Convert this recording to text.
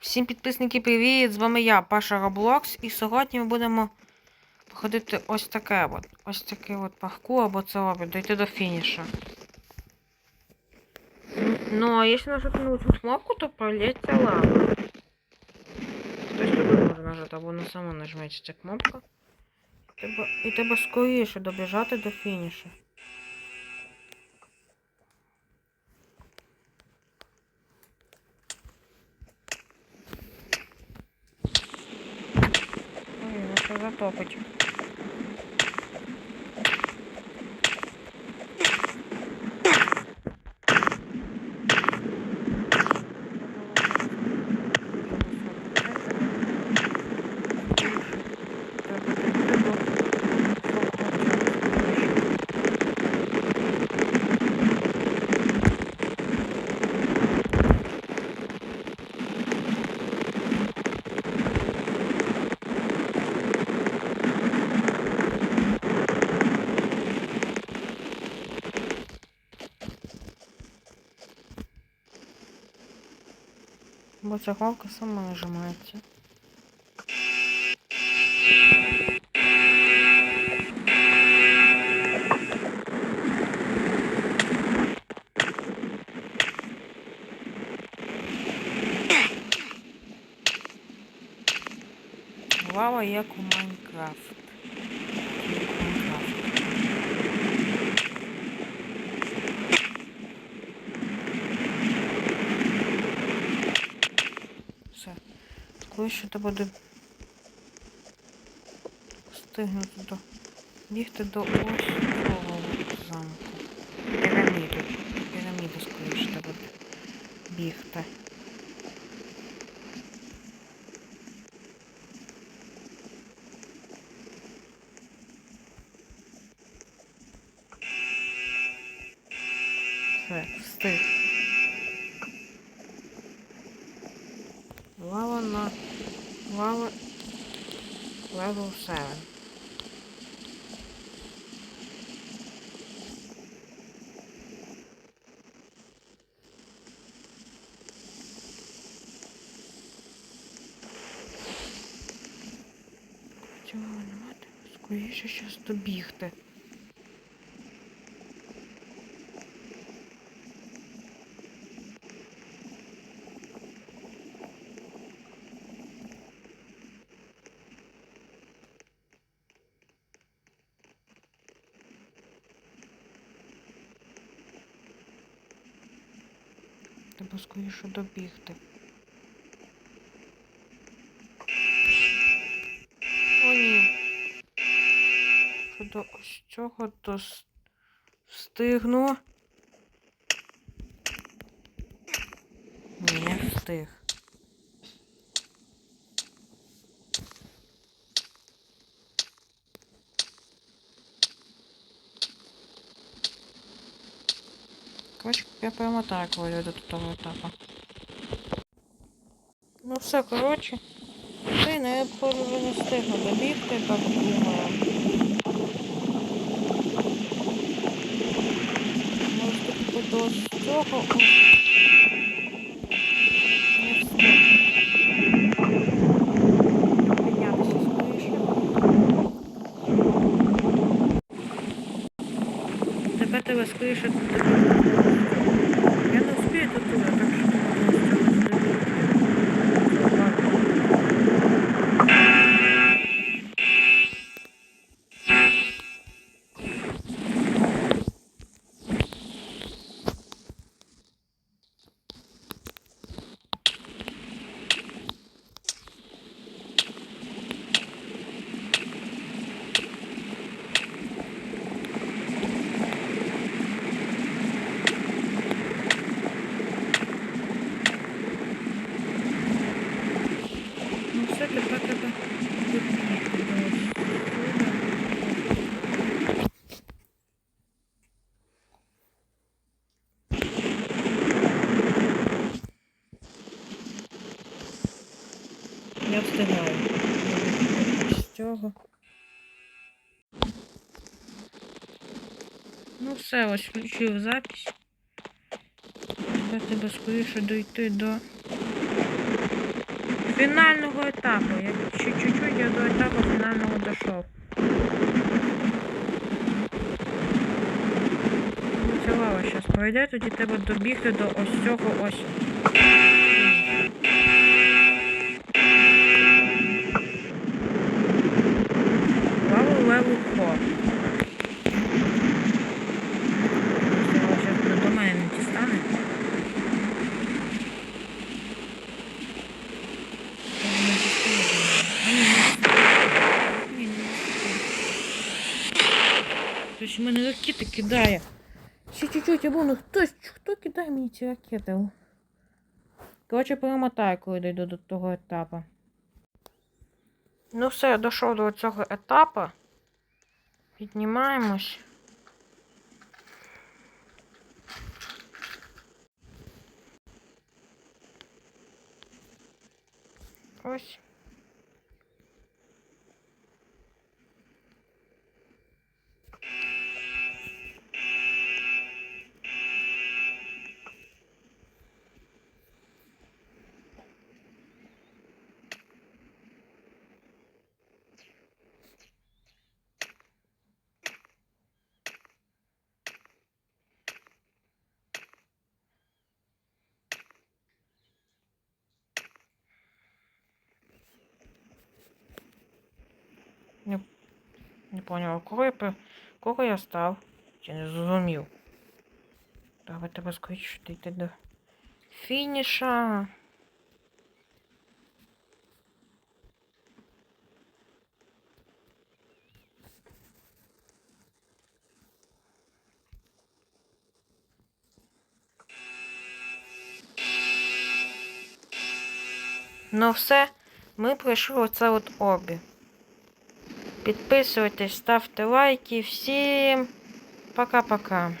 Всім підписники, привіт! З вами я, Паша Роблокс, і сьогодні ми будемо проходити ось таке от. Ось такий от паркур, або це робить, дойти до фінішу. Ну, а якщо нажати на цю кнопку, то пролється лава. Хтось любить може нажати, або на само нажметься ця кнопка. І треба скоріше добіжати до фінішу. Затопить. Бо ця кнопка сама нажимається. Лава як у Майнкрафт. Як у Майнкрафт. Все. Ще треба до... встигнути до... бігти до ось цього замку. Піраміди. Піраміди скоріше треба бігти. Все, встиг. Лава на лава level 7. Цього немає, скоріше щас добігти. Треба скоріше добігти. О, ні. Щодо ось цього то встигну. Ні, не встиг. Короче, я прямо так говорю до того етапу. Ну все, коротше. Я походу вже не встигну добігти, так думаю. Може тільки до цього. Не встиг. Тебе скоріше. Я не успію до туди, так що треба Ну все, тепер треба добігти до ось сюди. Я встигаю. З цього. Ну все, ось включив запись. Треба скоріше дойти до фінального етапу. Я чуть-чуть я до етапу фінального дійшов. Ця лава зараз пройде, тоді треба добігти до ось цього ось. Хтось в мене ракети кидає. Ще чуть-чуть, або ну хтось, хто кидає мені ці ракети? Коротше, перемотаю, коли дійду до того етапу. Ну все, я дійшов до цього етапу. Піднімаємось. Ось. Не, не поняв, кого я, кого я став? Чи не зрозумів? Треба тебе дійти до фініша. Ну все, ми пройшли оце от обі. Підписуйтесь, ставте лайки. Всім пока-пока.